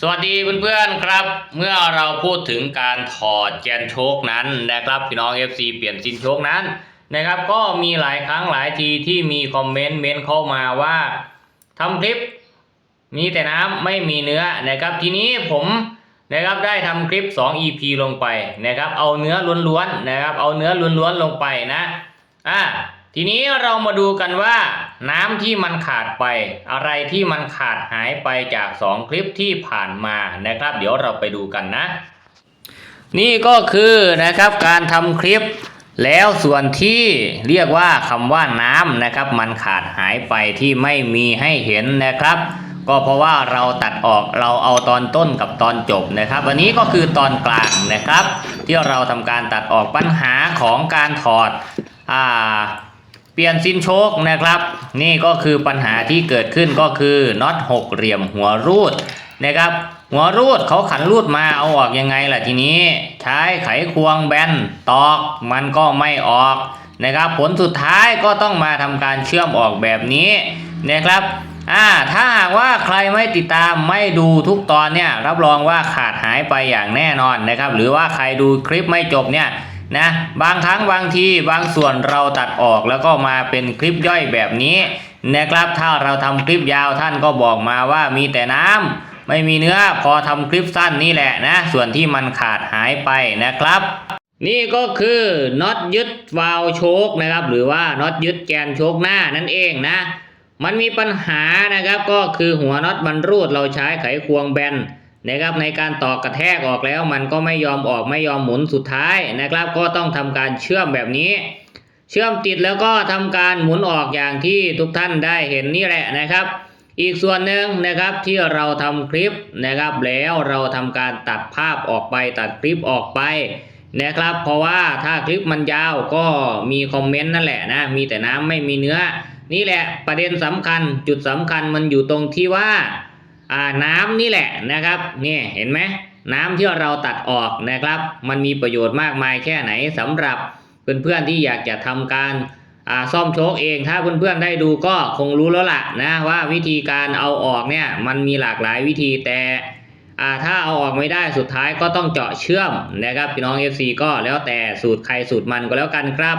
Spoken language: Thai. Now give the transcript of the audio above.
สวัสดีเพื่อนๆครับ เมื่อเราพูดถึงการถอดแกนโชคนั้นนะครับพี่น้อง FC เปลี่ยนซินโชคนั้นนะครับ ก็มีหลายครั้งหลายทีที่มีคอมเมนต์เมนเข้ามาว่าทำคลิปมีแต่น้ำไม่มีเนื้อนะครับ ทีนี้ผมนะครับได้ทำคลิป 2 EP ลงไปนะครับ เอาเนื้อล้วนๆนะครับ เอาเนื้อล้วนๆลงไปนะอ่า ทีนี้เรามาดูกันว่าน้ำที่มันขาดไป อะไรที่มันขาดหายไปจาก 2 คลิปที่ผ่านมานะครับ เดี๋ยวเราไปดูกันนะ นี่ก็คือนะครับการทำคลิป แล้วส่วนที่เรียกว่าคำว่าน้ำนะครับ มันขาดหายไปที่ไม่มีให้เห็นนะครับ ก็เพราะว่าเราตัดออกเราเอาตอนต้นกับตอนจบนะครับ วันนี้ก็คือตอนกลางนะครับ ที่เราทำการตัดออกปัญหาของการถอดอ่า เปลี่ยนซินโชคนะครับ นี่ก็คือปัญหาที่เกิดขึ้นก็คือน็อตหกเหลี่ยมหัวรูดนะครับ หัวรูดเขาขันรูดมาเอาออกยังไงล่ะทีนี้ ใช้ไขควงแบนตอกมันก็ไม่ออกนะครับ ผลสุดท้ายก็ต้องมาทำการเชื่อมออกแบบนี้นะครับอ่าถ้าหากว่าใครไม่ติดตามไม่ดูทุกตอนเนี่ยรับรองว่าขาดหายไปอย่างแน่นอนนะครับ หรือว่าใครดูคลิปไม่จบเนี่ย นะบางครั้งบางทีบางส่วนเราตัดออกแล้วก็มาเป็นคลิปย่อยแบบนี้นะครับถ้าเราทำคลิปยาวท่านก็บอกมาว่ามีแต่น้ำไม่มีเนื้อพอทำคลิปสั้นนี่แหละนะ ส่วนที่มันขาดหายไปนะครับ นี่ก็คือน็อตยึดวาล์วโชคนะครับ หรือว่าน็อตยึดแกนโชคหน้านั่นเองนะ มันมีปัญหานะครับก็คือหัวน็อตมันรูดเราใช้ไขควงแบน นะครับในการตอกกระแทกออกแล้วมันก็ไม่ยอมออกไม่ยอมหมุนสุดท้ายนะครับ ก็ต้องทำการเชื่อมแบบนี้ เชื่อมติดแล้วก็ทำการหมุนออกอย่างที่ทุกท่านได้เห็นนี่แหละนะครับ อีกส่วนหนึ่งนะครับที่เราทำคลิปนะครับ แล้วเราทำการตัดภาพออกไปตัดคลิปออกไปนะครับ เพราะว่าถ้าคลิปมันยาวก็มีคอมเมนต์นั่นแหละนะมีแต่น้ำไม่มีเนื้อ นี่แหละประเด็นสำคัญจุดสำคัญมันอยู่ตรงที่ว่า อ่าน้ำนี่แหละนะครับนี่เห็นไหมน้ำที่เราตัดออกนะครับ มันมีประโยชน์มากมายแค่ไหนสำหรับเพื่อนๆที่อยากจะทำการอ่าซ่อมโชคเองถ้าเพื่อนๆได้ดูก็คงรู้แล้วล่ะนะว่าวิธีการเอาออกเนี่ยมันมีหลากหลายวิธีแต่อ่าถ้าเอาออกไม่ได้สุดท้ายก็ต้องเจาะเชื่อมนะครับพี่น้อง FC ก็แล้วแต่สูตรใครสูตรมันก็แล้วกันครับ